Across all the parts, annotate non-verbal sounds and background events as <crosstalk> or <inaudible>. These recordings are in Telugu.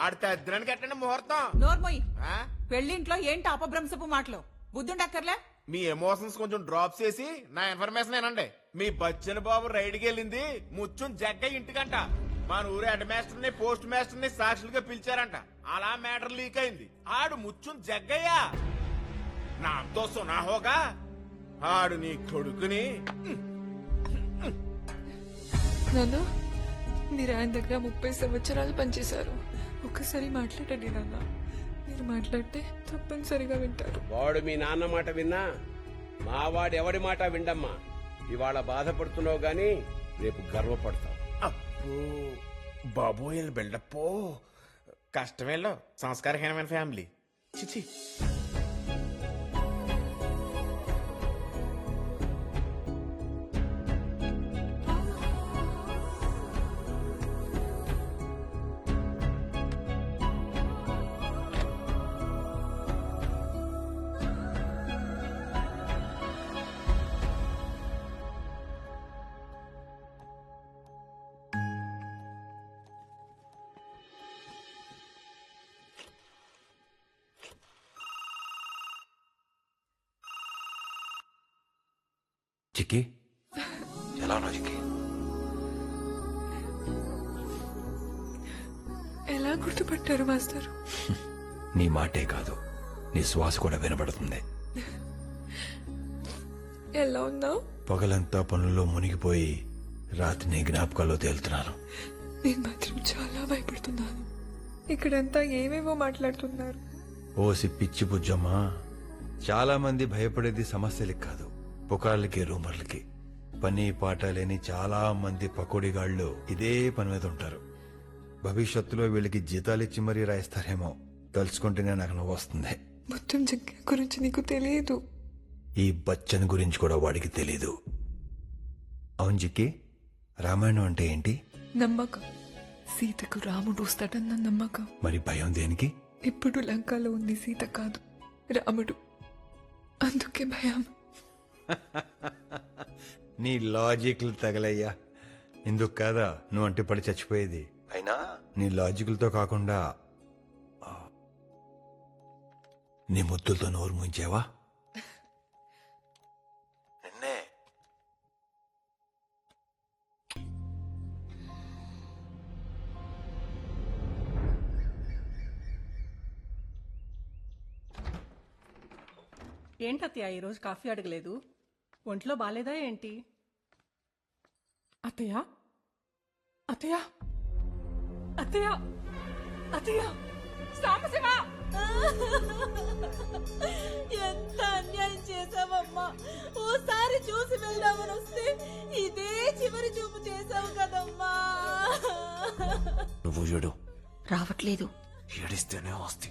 ఆడి తద్దినానికి ఎట్టండి ముహూర్తం? నోర్మోయ్ ఆ? పెళ్ళింట్లో ఏంటి అపభ్రంశపు మాటలు? బుద్ధుండక్కర్లే మీ ఎమోషన్స్ కొంచెం డ్రాప్ చేసి నా ఇన్ఫర్మేషన్ ఏనండి మీ బచ్చన్ బాబు రైడ్కి వెళ్ళింది ముచ్చుం జగ్గ ఇంటికంట. మన ఊరు హెడ్ మాస్టర్ని పోస్ట్ మాస్టర్ని సాక్షులుగా పిలిచారంట. అలా మ్యాటర్ లీక్ అయింది. ఆడు ముచ్చుం జగ్గయ్యా. నాతో సునా హోగా ఆడు నీ కొడుకుని. నాన్న మీరు ఆయన దగ్గర ముప్పై సంవత్సరాలు పనిచేశారు. ఒక్కసారి మాట్లాడండి నాన్న. మీరు మాట్లాడితే తప్పనిసరిగా వింటారు. వాడు మీ నాన్న మాట విన్నా మావాడు ఎవడి మాట విండమ్మా? ఇవాళ బాధపడుతున్నావు గాని రేపు గర్వపడతావు. అప్పు బాబోయ్ బిల్డప్ కష్టమేలో సంస్కారహీనమైన ఫ్యామిలీ చిచి. చిక్కి? ఎలా ఉన్నావు చిక్కి? ఎలా గుర్తుపట్టారు మాస్టర్? నీ మాటే కాదు నీ శ్వాస కూడా వినబడుతుంది. ఎలా ఉన్నావు? పగలంతా పనుల్లో మునిగిపోయి రాత్రి నీ జ్ఞాపకాల్లో తేలుతున్నాను నేను మాత్రం చాలా భయపడుతున్నాను. ఇక్కడంతా ఏవేవో మాట్లాడుతున్నారు. ఓసి పిచ్చి బుజ్జమ్మా చాలా మంది భయపడేది సమస్యలకి కాదు. పుకార్లకి రూమర్లకి. పని పాట లేని చాలా మంది పకోడిగాళ్ళు ఇదే పని మీద ఉంటారు. భవిష్యత్తులో వీళ్ళకి జీతాలిచ్చి మరీ రాయిస్తారేమో. తలుచుకుంటేనే నాకు నవ్వు వస్తుంది. మొత్తం జగ్గ గురించి నీకు తెలియదు ఈ బచ్చన్ గురించి కూడా వాడికి తెలీదు. అవును జిక్కి రామాయణం అంటే ఏంటి? నమ్మకం. సీతకు రాముడు వస్తాడన్న నమ్మకం. మరి భయం దేనికి? ఇప్పుడు లంకలో ఉంది సీత కాదు రాముడు. అందుకే భయం. <laughs> నీ లాజిక్లు తగలయ్యా. ఇందుకు కాదా? నువ్వు అంటే పడి చచ్చిపోయేది. అయినా? నీ లాజిక్లతో కాకుండా నీ ముద్దులతో నోరు ముంచావా? <laughs> నిన్నే. ఏంటత్తయ్య ఈరోజు కాఫీ అడగలేదు? ఒంట్లో బాలేదా ఏంటి? అత్తయ్య? అత్తయ్య? అత్తయ్య? అత్తయ్య? సాంబశివ? ఎంత అన్యాయం చేసావమ్మా ఓసారి చూసి వెళ్దామని వస్తే ఇదే చివరి చూపు చేసావు కదమ్మా. నువ్వు చూడు రావట్లేదు. ఏడిస్తేనే వస్తే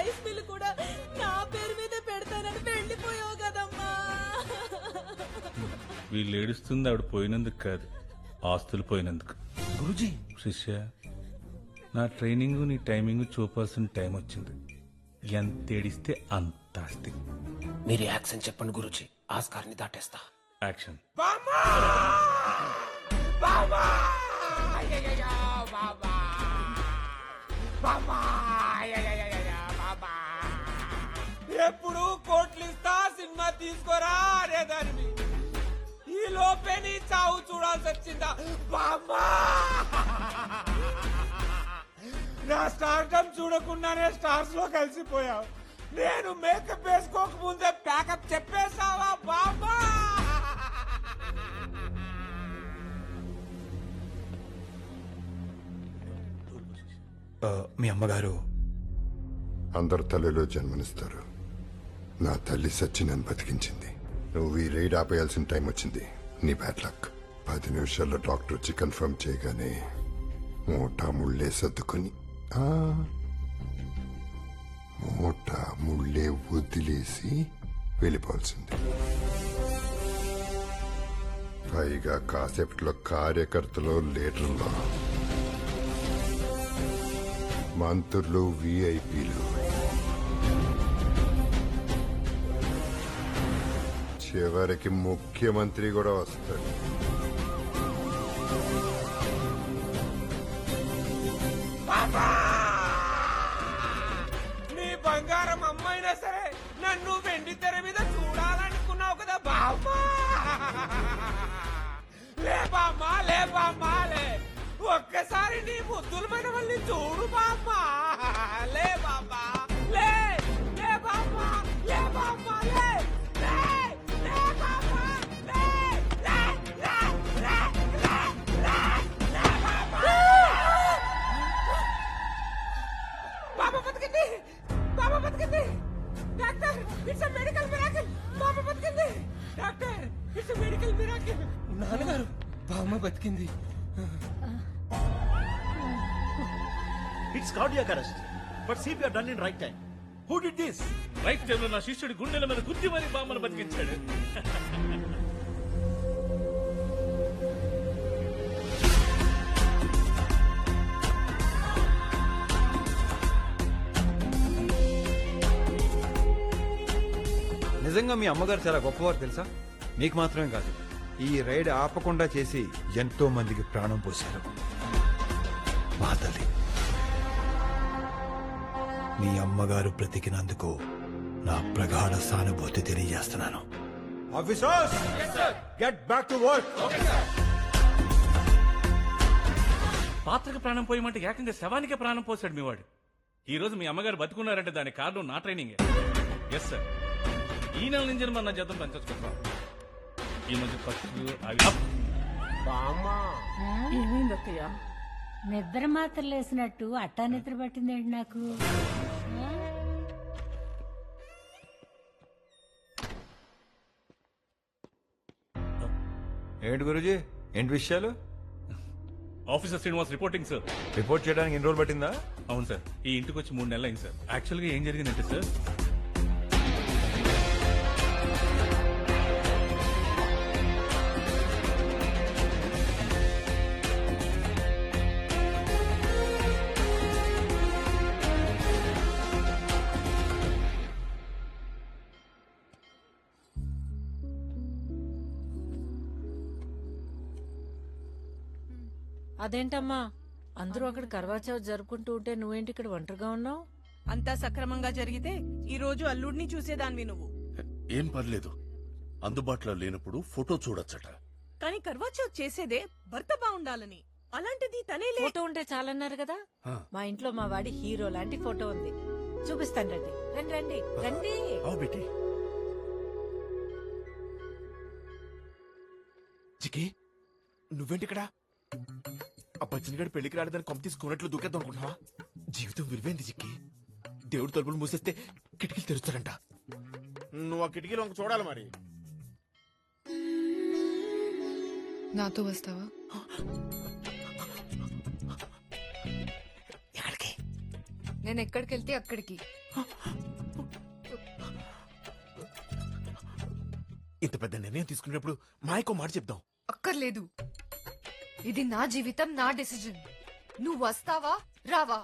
రైస్ మిల్ కూడా నా పేరు మీద పెడతానని వెళ్ళిపోయావు కదమ్మా. వీళ్ళు ఏడుస్తుంది ఆవిడ పోయినందుకు కాదు ఆస్తులు పోయినందుకు. గురుజీ! శిష్య నా ట్రైనింగ్ నీ టైమింగ్ చూపాల్సిన టైం వచ్చింది. ఎంత ఏడిస్తే అంత ఆస్తి. మీరు యాక్షన్ చెప్పండి గురుజీ ఆస్కార్ని దాటేస్తా. యాక్షన్. ఎప్పుడు తీసుకోరా అనే దానివి. ఈ లోపే నీ చావు చూడాల్సి వచ్చిందా? బామ్మా! నా స్టార్టమ్ చూడకుండానే స్టార్స్లో కలిసిపోయావు. నేను మేకప్ వేసుకోక ముందే ప్యాకప్ చెప్పేశావా బామ్మా! ఆ, మీ అమ్మగారు అందరు తల్లిలో జన్మనిస్తారు. నా తల్లి సచ్చి నన్ను బతికించింది. నువ్వు ఈ రైడ్ ఆపేయాల్సిన టైం వచ్చింది. నీ బ్యాడ్ లక్. పది నిమిషాల్లో డాక్టర్ వచ్చి కన్ఫర్మ్ చేయగానే మూటా ముళ్ళే సర్దుకొని మూట ముళ్ళే వదిలేసి వెళ్ళిపోవాల్సింది. పైగా కాసేపట్లో కార్యకర్తలు లీడర్లు. మంత్రులు విఐపీలు చివరికి ముఖ్యమంత్రి కూడా వస్తాడు. నీ బంగారం అమ్మైనా సరే నన్ను వెండి తెర మీద చూడాలనుకున్నావు కదా బామ్మా లే బామ్మా లే బామ్మా లే. ఒక్కసారి నీ ముద్దుల మళ్ళీ చూడు బామ్మా. లే నాన్నగారు బామ్మ బతికింది. It's cardiac arrest but CPR done in right time who did this right టైంలో నా శిష్యుడి గుండెల మీద గుద్ది మరి బామ్మను బతికించాడు. నిజంగా మీ అమ్మగారు చాలా గొప్పవారు తెలుసా? మీకు మాత్రమే కాదు ఈ రైడ్ ఆపకుండా చేసి ఎంతో మందికి ప్రాణం పోశారు. మా తల్లి మీ అమ్మగారు బ్రతికినందుకు నా ప్రగాఢ సానుభూతి తెలియజేస్తున్నాను. Officers! Get back to work పాత్రకు ప్రాణం పోయమంటే ఏకంగా శవానికే ప్రాణం పోసాడు మీ వాడు ఈ రోజు మీ అమ్మగారు బతుకున్నారంటే దానికి కారణం నా ట్రైనింగ్. ఎస్ సార్ ఈ నెల నుంచి మన నా జీతం పెంచొచ్చుకుంటాం ఈ మధ్య ఖర్చులు అవి ఏమైంది అక్కయ్య నిద్ర మాత్రలు వేసినట్టు అట్టా నిద్ర పట్టిందేంటి నాకు? ఏంటి గురుజీ? ఏంటి విషయాలు? Officer Srinivas reporting sir. Report చేయడానికి ఎన్ని రోజులు పట్టిందా? అవును సార్. ఈ ఇంటికి వచ్చి మూడు నెలలు అయింది సార్. యాక్చువల్గా ఏం జరిగిందంటే సార్ అదేంటమ్మా? అందరూ అక్కడ కర్వాచౌత్ జరుపుకుంటూ ఉంటే నువ్వేంటి ఇక్కడ ఒంటరిగా ఉన్నావు? అంతా సక్రమంగా జరిగితే ఈ రోజు అల్లుడిని చూసేదానివి నువ్వు. ఏం పర్లేదు. అందుబాటులో లేనప్పుడు ఫోటో చూడొచ్చట. కానీ కర్వాచౌత్ చేసేదే భర్త బాగుండాలని అలాంటిది తనే ఫోటో ఉంటే చాలన్నారు కదా. మా ఇంట్లో మా వాడి హీరో లాంటి ఫోటో ఉంది. చూపిస్తాను రండి. రండి రండి. రండి. అవు బేటీ. చికి నువ్వేంటి ఇక్కడ? ఆ బచ్చనిగాడు పెళ్ళికి రాలేదని కొంప తీసుకున్నట్లు దూకేద్దాం అనుకుంటున్నావా? జీవితం విలువైంది చిక్కి దేవుడు తలుపులు మూసేస్తే కిటికీలు తెరుస్తాడంట. నువ్వు ఆ కిటికీలు వంక చూడాలి మరి. నాతో వస్తావా? ఎక్కడికి? నేను ఎక్కడికి వెళ్తే అక్కడికి. ఇంత పెద్ద నిర్ణయం తీసుకునేటప్పుడు మాయకో మాట చెప్దాం. అక్కర్లేదు. ఇది నా జీవితం నా డెసిజన్ నువ్వు వస్తావా రావా?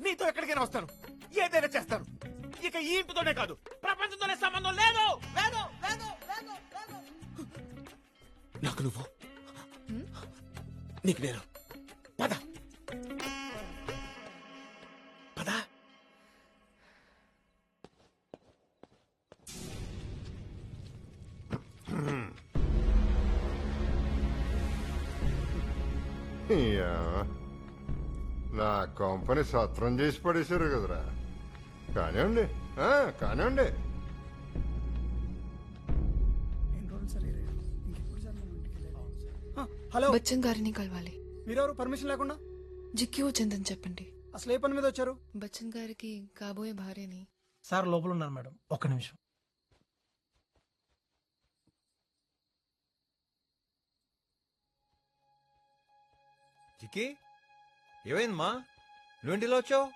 నీతో ఎక్కడికైనా వస్తాను. ఏదైనా చేస్తాను. ఇక ఈ ఇంటితోనే కాదు ప్రపంచంతోనే సంబంధం లేదు. లేదు లేదు లేదు లేదు. నాకు నువ్వు. నీకు నేను. పద పద. నా కంపెనీ సత్రం చేసి పడేశారు కదరా. కానివ్వండి. కానివ్వండి. హలో. బచ్చన్ గారిని కలవాలి. మీరెవరు? పర్మిషన్ లేకుండా? జిక్కి వచ్చిందని చెప్పండి. అసలు ఏ పని మీద వచ్చారు? బచ్చన్ గారికి కాబోయే భార్యని. సార్ లోపల ఉన్నారు మేడం. ఒక్క నిమిషం. చిక్కి ఏమైందమ్మా? నువ్వేంటి ఇలా వచ్చావు?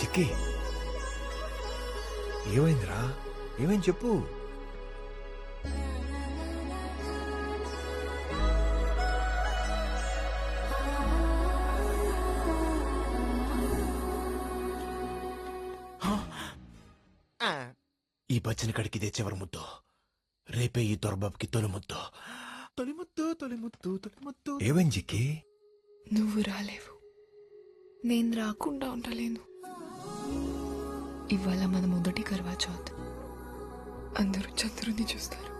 చిక్కి ఏమైందిరా? ఏమైంది చెప్పు? ఈ బచ్చని కడికి ఇదే చివరి ముద్దు. రేపే ఈ దొరబాబుకి తొలి ముద్దు. తొలి ముద్దు తొలి ముద్దు తొలి ముద్దు ఏమైంది జిక్కి నువ్వు రాలేవు. నేను రాకుండా ఉండలేను. ఇవాళ మన మొదటి కర్వా చౌత్ అందరూ చంద్రుని చూస్తారు.